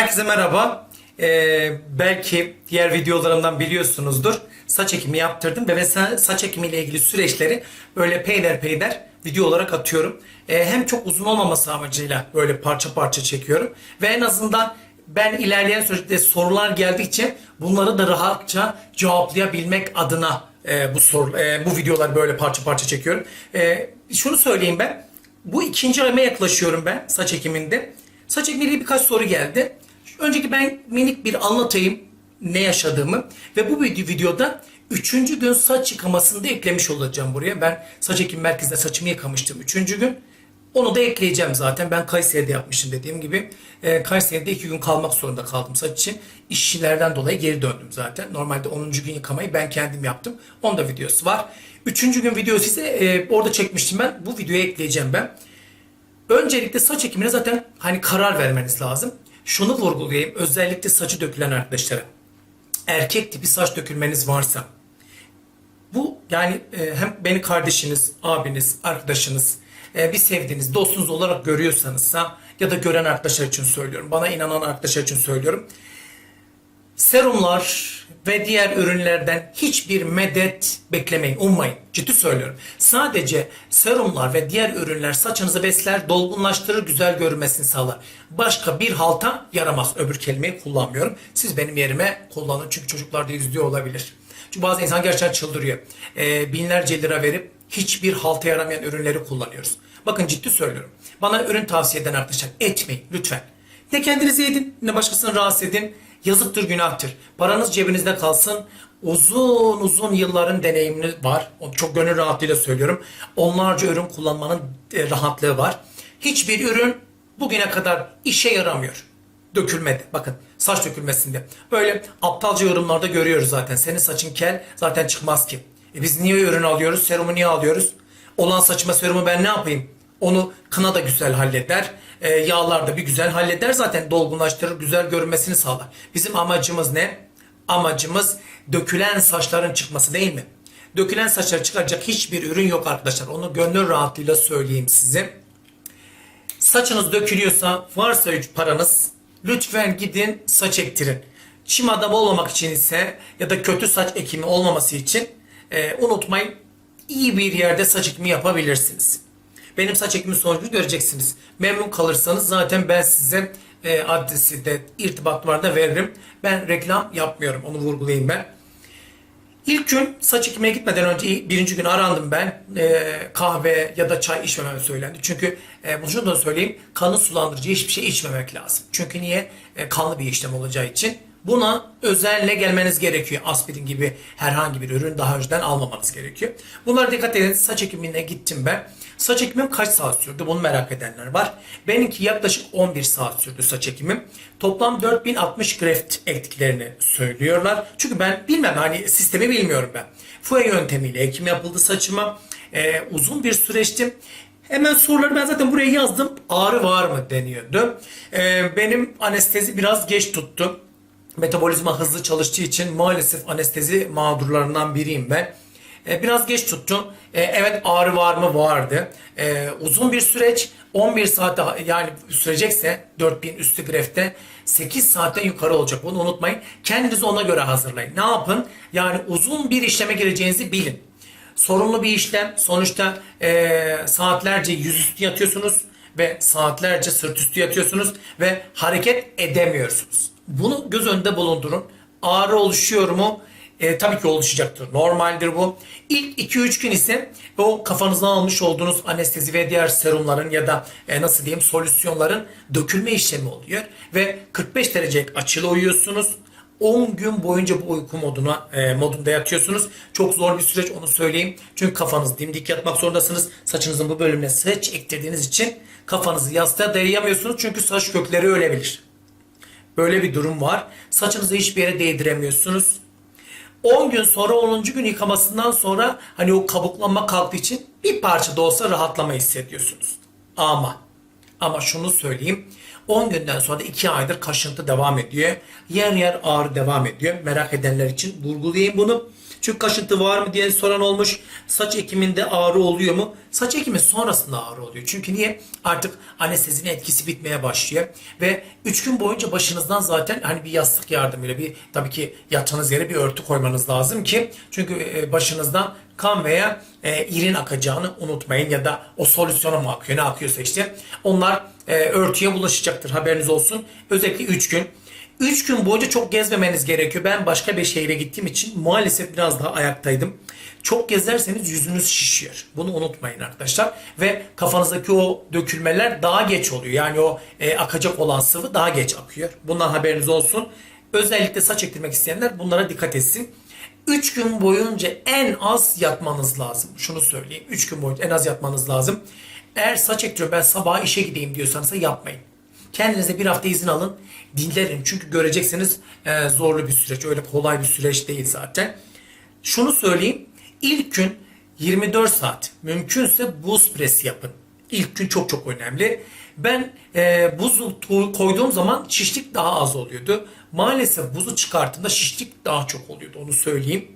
Herkese merhaba. Ee, belki diğer videolarımdan biliyorsunuzdur. Saç ekimi yaptırdım ve sa- saç ekimiyle ilgili süreçleri böyle peyder peyder video olarak atıyorum. Ee, hem çok uzun olmaması amacıyla böyle parça parça çekiyorum. Ve en azından ben ilerleyen süreçte sorular geldikçe bunları da rahatça cevaplayabilmek adına e, bu soru, e, bu videoları böyle parça parça çekiyorum. E, şunu söyleyeyim ben. Bu ikinci ayıma yaklaşıyorum ben saç ekiminde. Saç ekimiyle birkaç soru geldi. Önceki ben minik bir anlatayım ne yaşadığımı ve bu video- videoda üçüncü gün saç yıkamasını da eklemiş olacağım buraya. Ben saç ekim merkezinde saçımı yıkamıştım üçüncü gün. Onu da ekleyeceğim zaten. Ben Kayseri'de yapmışım dediğim gibi. Ee, Kayseri'de iki gün kalmak zorunda kaldım saç için. İşçilerden dolayı geri döndüm zaten. Normalde 10. gün yıkamayı ben kendim yaptım. Onun da videosu var. Üçüncü gün videosu ise e, orada çekmiştim ben. Bu videoya ekleyeceğim ben. Öncelikle saç ekimine zaten hani karar vermeniz lazım. Şunu vurgulayayım. Özellikle saçı dökülen arkadaşlara. Erkek tipi saç dökülmeniz varsa bu yani e, hem beni kardeşiniz, abiniz, arkadaşınız, e, bir sevdiğiniz, dostunuz olarak görüyorsanızsa ya da gören arkadaşlar için söylüyorum. Bana inanan arkadaşlar için söylüyorum. Serumlar ve diğer ürünlerden hiçbir medet beklemeyin, ummayın. Ciddi söylüyorum. Sadece serumlar ve diğer ürünler saçınızı besler, dolgunlaştırır, güzel görünmesini sağlar. Başka bir halta yaramaz. Öbür kelimeyi kullanmıyorum. Siz benim yerime kullanın çünkü çocuklar da izliyor olabilir. Çünkü bazı insan gerçekten çıldırıyor. Ee, binlerce lira verip hiçbir halta yaramayan ürünleri kullanıyoruz. Bakın ciddi söylüyorum. Bana ürün tavsiye eden arkadaşlar etmeyin lütfen. Ne kendinizi yedin ne başkasını rahatsız edin. Yazıktır günahtır. Paranız cebinizde kalsın. Uzun uzun yılların deneyimini var. Çok gönül rahatlığıyla söylüyorum. Onlarca ürün kullanmanın e, rahatlığı var. Hiçbir ürün bugüne kadar işe yaramıyor. Dökülmedi. Bakın saç dökülmesinde. Böyle aptalca yorumlarda görüyoruz zaten. Senin saçın kel zaten çıkmaz ki. E biz niye ürün alıyoruz? Serumu niye alıyoruz? Olan saçıma serumu ben ne yapayım? Onu kına da güzel halleder. E, yağlar da bir güzel halleder. Zaten dolgunlaştırır, güzel görünmesini sağlar. Bizim amacımız ne? Amacımız dökülen saçların çıkması değil mi? Dökülen saçları çıkaracak hiçbir ürün yok arkadaşlar. Onu gönül rahatlığıyla söyleyeyim size. Saçınız dökülüyorsa varsa paranız lütfen gidin saç ektirin. Çim adam olmamak için ise ya da kötü saç ekimi olmaması için e, unutmayın iyi bir yerde saç ekimi yapabilirsiniz. Benim saç ekimi sonucunu göreceksiniz. Memnun kalırsanız zaten ben size e, adresi de irtibatlarda veririm. Ben reklam yapmıyorum onu vurgulayayım ben. İlk gün saç ekimine gitmeden önce birinci gün arandım ben. Ee, kahve ya da çay içmemem söylendi. Çünkü e, bunu da söyleyeyim. Kanı sulandırıcı hiçbir şey içmemek lazım. Çünkü niye? E, kanlı bir işlem olacağı için. Buna özenle gelmeniz gerekiyor. Aspirin gibi herhangi bir ürün daha önceden almamanız gerekiyor. Bunlara dikkat edin. Saç ekimine gittim ben. Saç ekimim kaç saat sürdü? Bunu merak edenler var. Benimki yaklaşık 11 saat sürdü saç ekimim. Toplam 4060 graft ektiklerini söylüyorlar. Çünkü ben bilmem hani sistemi bilmiyorum ben. FUE yöntemiyle ekim yapıldı saçıma. Ee, uzun bir süreçti. Hemen soruları ben zaten buraya yazdım. Ağrı var mı deniyordu. Ee, benim anestezi biraz geç tuttu. Metabolizma hızlı çalıştığı için maalesef anestezi mağdurlarından biriyim ben. E, biraz geç tuttu. E, evet ağrı var mı? Vardı. E, uzun bir süreç. 11 saat daha yani sürecekse 4000 üstü grefte 8 saatten yukarı olacak. Bunu unutmayın. Kendinizi ona göre hazırlayın. Ne yapın? Yani uzun bir işleme gireceğinizi bilin. Sorunlu bir işlem. Sonuçta e, saatlerce yüzüstü yatıyorsunuz ve saatlerce sırt üstü yatıyorsunuz ve hareket edemiyorsunuz. Bunu göz önünde bulundurun. Ağrı oluşuyor mu? E, tabii ki oluşacaktır. Normaldir bu. İlk 2-3 gün ise o kafanızdan almış olduğunuz anestezi ve diğer serumların ya da e, nasıl diyeyim solüsyonların dökülme işlemi oluyor. Ve 45 derece açılı uyuyorsunuz. 10 gün boyunca bu uyku moduna e, modunda yatıyorsunuz. Çok zor bir süreç onu söyleyeyim. Çünkü kafanız dimdik yatmak zorundasınız. Saçınızın bu bölümüne saç ektirdiğiniz için kafanızı yastığa dayayamıyorsunuz. Çünkü saç kökleri ölebilir. Böyle bir durum var. Saçınızı hiçbir yere değdiremiyorsunuz. 10 gün sonra 10. gün yıkamasından sonra hani o kabuklanma kalktığı için bir parça da olsa rahatlama hissediyorsunuz. Ama ama şunu söyleyeyim. 10 günden sonra da 2 aydır kaşıntı devam ediyor. Yer yer ağrı devam ediyor. Merak edenler için vurgulayayım bunu. Çünkü kaşıntı var mı diye soran olmuş. Saç ekiminde ağrı oluyor mu? Saç ekimi sonrasında ağrı oluyor. Çünkü niye? Artık anestezinin etkisi bitmeye başlıyor. Ve 3 gün boyunca başınızdan zaten hani bir yastık yardımıyla bir tabii ki yatağınız yere bir örtü koymanız lazım ki çünkü e, başınızdan kan veya e, irin akacağını unutmayın ya da o solüsyona mı akıyor ne akıyorsa işte onlar e, örtüye bulaşacaktır haberiniz olsun. Özellikle 3 gün. 3 gün boyunca çok gezmemeniz gerekiyor. Ben başka bir şehre gittiğim için maalesef biraz daha ayaktaydım. Çok gezerseniz yüzünüz şişiyor. Bunu unutmayın arkadaşlar. Ve kafanızdaki o dökülmeler daha geç oluyor. Yani o e, akacak olan sıvı daha geç akıyor. Bundan haberiniz olsun. Özellikle saç ektirmek isteyenler bunlara dikkat etsin. 3 gün boyunca en az yatmanız lazım. Şunu söyleyeyim. 3 gün boyunca en az yatmanız lazım. Eğer saç ektiriyorum ben sabah işe gideyim diyorsanız yapmayın. Kendinize bir hafta izin alın. Dinlerin. Çünkü göreceksiniz e, zorlu bir süreç. Öyle kolay bir süreç değil zaten. Şunu söyleyeyim. İlk gün 24 saat mümkünse buz presi yapın. İlk gün çok çok önemli. Ben e, buzu koyduğum zaman şişlik daha az oluyordu. Maalesef buzu çıkarttığımda şişlik daha çok oluyordu. Onu söyleyeyim.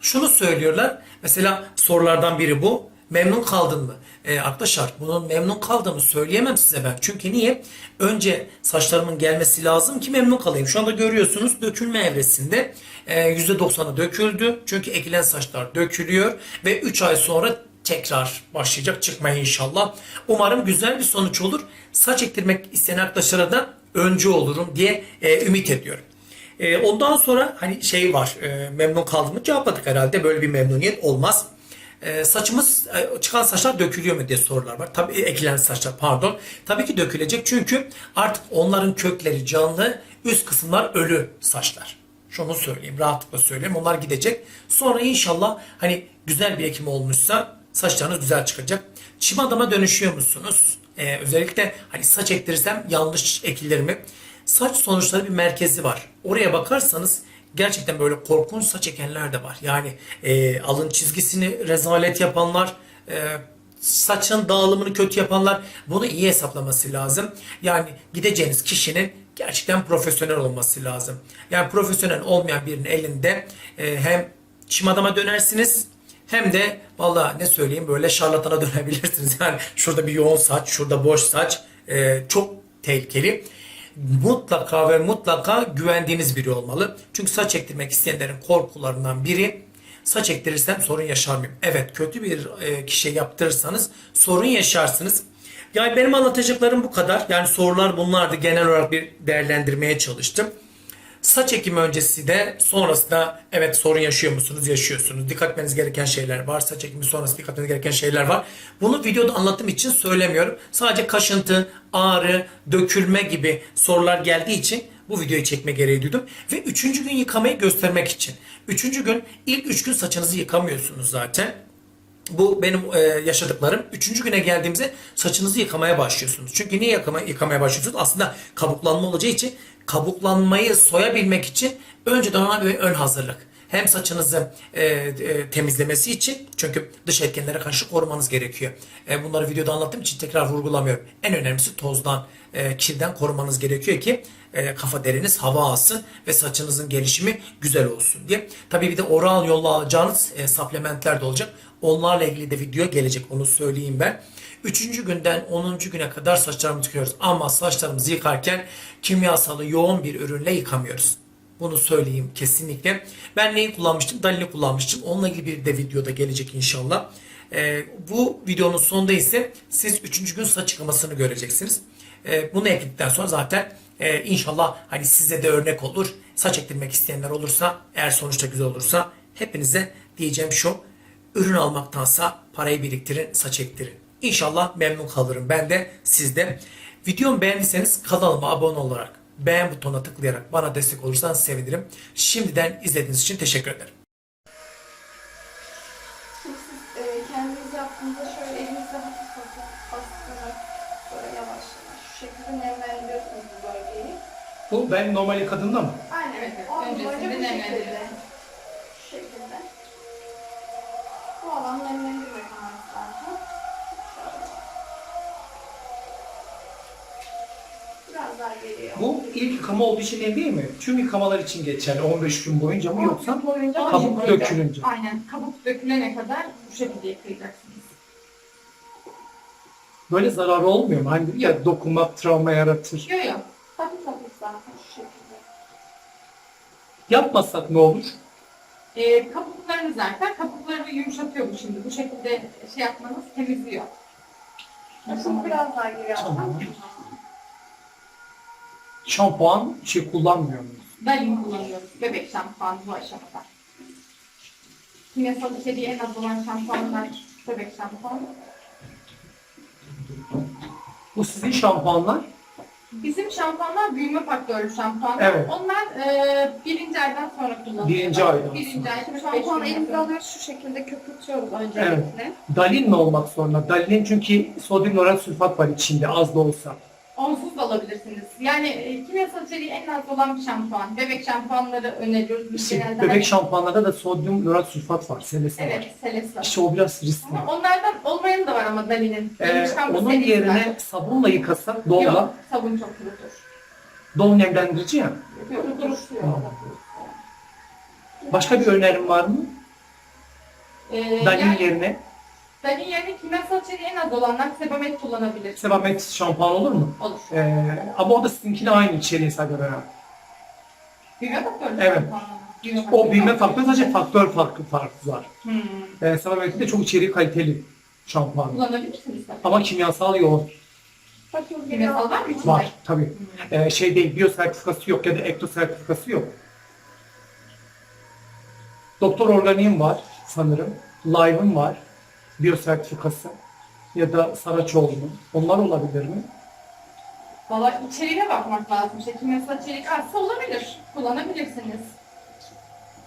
Şunu söylüyorlar. Mesela sorulardan biri bu. Memnun kaldın mı? Ee, arkadaşlar bunun memnun kaldığımı söyleyemem size ben. Çünkü niye? Önce saçlarımın gelmesi lazım ki memnun kalayım. Şu anda görüyorsunuz dökülme evresinde e, %90'ı döküldü. Çünkü ekilen saçlar dökülüyor ve 3 ay sonra tekrar başlayacak çıkmaya inşallah. Umarım güzel bir sonuç olur. Saç ektirmek isteyen arkadaşlara da öncü olurum diye e, ümit ediyorum. E, ondan sonra hani şey var e, memnun kaldım mı cevapladık herhalde böyle bir memnuniyet olmaz. E, saçımız e, çıkan saçlar dökülüyor mu diye sorular var. Tabii ekilen saçlar pardon. Tabii ki dökülecek çünkü artık onların kökleri canlı üst kısımlar ölü saçlar. Şunu söyleyeyim rahatlıkla söyleyeyim onlar gidecek. Sonra inşallah hani güzel bir ekim olmuşsa saçlarınız güzel çıkacak. Çim adama dönüşüyor musunuz? Ee, özellikle hani saç ektirirsem yanlış ekilir mi? Saç sonuçları bir merkezi var. Oraya bakarsanız gerçekten böyle korkunç saç ekenler de var. Yani e, alın çizgisini rezalet yapanlar, e, saçın dağılımını kötü yapanlar bunu iyi hesaplaması lazım. Yani gideceğiniz kişinin gerçekten profesyonel olması lazım. Yani profesyonel olmayan birinin elinde e, hem çim adama dönersiniz hem de valla ne söyleyeyim böyle şarlatana dönebilirsiniz. Yani şurada bir yoğun saç, şurada boş saç e, çok tehlikeli. Mutlaka ve mutlaka güvendiğiniz biri olmalı. Çünkü saç ektirmek isteyenlerin korkularından biri saç ektirirsem sorun yaşar mıyım? Evet kötü bir e, kişiye yaptırırsanız sorun yaşarsınız. Yani benim anlatacaklarım bu kadar. Yani sorular bunlardı. Genel olarak bir değerlendirmeye çalıştım. Saç ekimi öncesi de sonrası da evet sorun yaşıyor musunuz? Yaşıyorsunuz. Dikkat etmeniz gereken şeyler var. Saç ekimi sonrası dikkat etmeniz gereken şeyler var. Bunu videoda anlattığım için söylemiyorum. Sadece kaşıntı, ağrı, dökülme gibi sorular geldiği için bu videoyu çekme gereği duydum. Ve üçüncü gün yıkamayı göstermek için. Üçüncü gün ilk üç gün saçınızı yıkamıyorsunuz zaten. Bu benim e, yaşadıklarım. Üçüncü güne geldiğimizde saçınızı yıkamaya başlıyorsunuz. Çünkü niye yıkama, yıkamaya başlıyorsunuz? Aslında kabuklanma olacağı için kabuklanmayı soyabilmek için önceden ona bir ön hazırlık. Hem saçınızı e, e, temizlemesi için çünkü dış etkenlere karşı korumanız gerekiyor. E, bunları videoda anlattığım için tekrar vurgulamıyorum. En önemlisi tozdan, e, kirden korumanız gerekiyor ki e, kafa deriniz hava alsın ve saçınızın gelişimi güzel olsun diye. Tabii bir de oral yolla alacağınız e, supplementler de olacak. Onlarla ilgili de video gelecek onu söyleyeyim ben. Üçüncü günden 10. güne kadar saçlarımızı yıkıyoruz. Ama saçlarımızı yıkarken kimyasalı yoğun bir ürünle yıkamıyoruz. Bunu söyleyeyim kesinlikle. Ben neyi kullanmıştım? Dalini kullanmıştım. Onunla ilgili bir de videoda gelecek inşallah. Ee, bu videonun sonunda ise siz 3. gün saç yıkamasını göreceksiniz. Ee, bunu ekledikten sonra zaten e, inşallah hani size de örnek olur. Saç ektirmek isteyenler olursa eğer sonuçta güzel olursa hepinize diyeceğim şu. Ürün almaktansa parayı biriktirin, saç ektirin. İnşallah memnun kalırım ben de siz de. Videomu beğendiyseniz kanalıma abone olarak beğen butonuna tıklayarak bana destek olursanız sevinirim. Şimdiden izlediğiniz için teşekkür ederim. Şimdi siz e, kendiniz yaptığınızda şöyle elinizle hafif hafif bastırarak böyle yavaş yavaş şu şekilde nemlendiriyorsunuz bu bölgeyi. Bu ben normali kadında mı? Aynen. Evet, evet. Öncesinde boyunca bu şekilde. nemlendiriyorsunuz. Şu şekilde. Şöyle. biraz daha geriye Bu ilk yıkama olduğu için değil, mi? Tüm yıkamalar için geçerli 15 gün boyunca mı yoksa boyunca kabuk boyunca. dökülünce? Aynen. Kabuk dökülene kadar bu şekilde yıkayacaksınız. Böyle zararı olmuyor mu? Hani ya dokunmak travma yaratır. Yok yok. Hafif hafif zaten şu şekilde. Yapmasak ne olur? E, kabuklarını zaten kabuklarını yumuşatıyor bu şimdi. Bu şekilde şey yapmanız temizliyor. Şimdi biraz daha alsam. Tamam. Şampuan şey kullanmıyor muyuz? Dalin kullanıyoruz. Bebek şampuanı bu aşamada. Kimyasal içeriği en az olan şampuanlar bebek şampuanı. Bu sizin şampuanlar. Bizim şampuanlar büyüme faktörlü şampuanlar. Evet. Onlar e, birinci aydan sonra kullanılıyor. Birinci aydan Birinci ay. Şimdi beş gün şampuanı elimize sonra. alıyoruz şu şekilde köpürtüyoruz öncelikle. Dalin mi olmak zorunda? Dalinin çünkü sodyum lorat sülfat var içinde az da olsa. Onsuz da alabilirsiniz. Yani e, kimyasal içeriği en az olan bir şampuan. Bebek şampuanları öneriyoruz. Biz İşte genelde bebek hani- şampuanlarda da sodyum lorat sülfat var. Selesi var. Evet, Selesa. İşte o biraz riskli. Ama onlardan olmayan da var ama Dali'nin. Ee, Benim şampuan onun serisi yerine var. sabunla yıkasak donla. Yok, sabun çok kurutur. Don nemlendirici ya. Kurutur. Tamam. Başka bir önerim var mı? Ee, Dalin yani, yerine Dalin yerine kimyasal içeriği en az olanlar sebamet kullanabilir. Sebamet şampuan olur mu? Olur. Ee, ama o da sizinkine aynı içeriğe sahip herhalde. Büyüme faktörü Evet. Büyüme O büyüme faktörü sadece faktör farkı farkı var. Hmm. Ee, Sebamet'in de çok içeriği kaliteli şampuan. Kullanabilirsiniz tabii. Ama kimyasal yoğun. Kimyasal var mı içinde? Var tabii. Ee, şey değil, biyo sertifikası yok ya da ekto sertifikası yok. Doktor organiğim var sanırım. Live'ım var. Biyo sertifikası. Ya da Saraçoğlu'nun. Onlar olabilir mi? Valla içeriğine bakmak lazım. İşte kimyasal içerik azsa olabilir. Kullanabilirsiniz.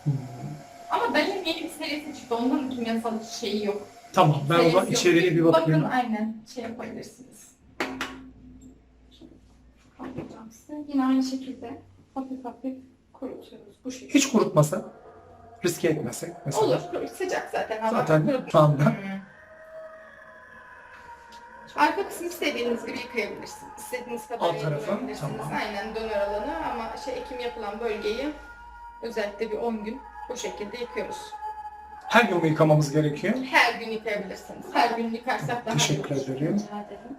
Hmm. Ama Dalin yeni bir serisi çıktı. Onların kimyasal şeyi yok. Tamam, ben o zaman yok. içeriğine bir bakayım. Bakın aynen şey yapabilirsiniz. Yine aynı şekilde hafif hafif kurutuyoruz bu şekilde. Hiç kurutmasak, riske etmesek mesela. Olur. Sıcak zaten. Zaten şu anda. Hı. Arka kısmı istediğiniz gibi yıkayabilirsiniz. İstediğiniz kadar Alt tarafı, yıkayabilirsiniz. tamam. Aynen döner alanı ama şey ekim yapılan bölgeyi özellikle bir 10 gün bu şekilde yıkıyoruz. Her gün mı yıkamamız gerekiyor? Her gün yıkayabilirsiniz. Her gün yıkarsak daha iyi Teşekkür olur. ederim. Rica ederim.